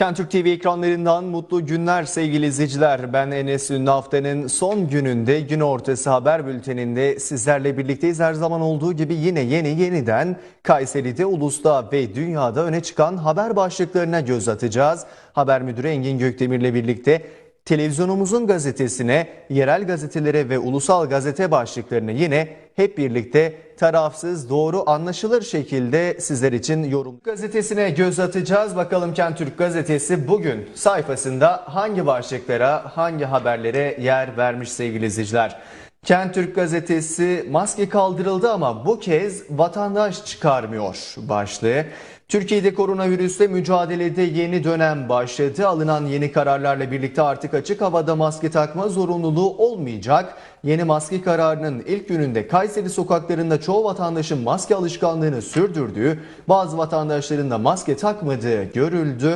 Kentürk TV ekranlarından mutlu günler sevgili izleyiciler. Ben Enes Ünlü haftanın son gününde gün ortası haber bülteninde sizlerle birlikteyiz. Her zaman olduğu gibi yine yeni yeniden Kayseri'de, Ulus'ta ve dünyada öne çıkan haber başlıklarına göz atacağız. Haber müdürü Engin Gökdemir'le birlikte televizyonumuzun gazetesine, yerel gazetelere ve ulusal gazete başlıklarını yine hep birlikte tarafsız, doğru, anlaşılır şekilde sizler için yorum gazetesine göz atacağız. Bakalım Kentürk gazetesi bugün sayfasında hangi başlıklara, hangi haberlere yer vermiş sevgili izleyiciler. Kentürk gazetesi maske kaldırıldı ama bu kez vatandaş çıkarmıyor başlığı. Türkiye'de koronavirüsle mücadelede yeni dönem başladı. Alınan yeni kararlarla birlikte artık açık havada maske takma zorunluluğu olmayacak. Yeni maske kararının ilk gününde Kayseri sokaklarında çoğu vatandaşın maske alışkanlığını sürdürdüğü, bazı vatandaşların da maske takmadığı görüldü.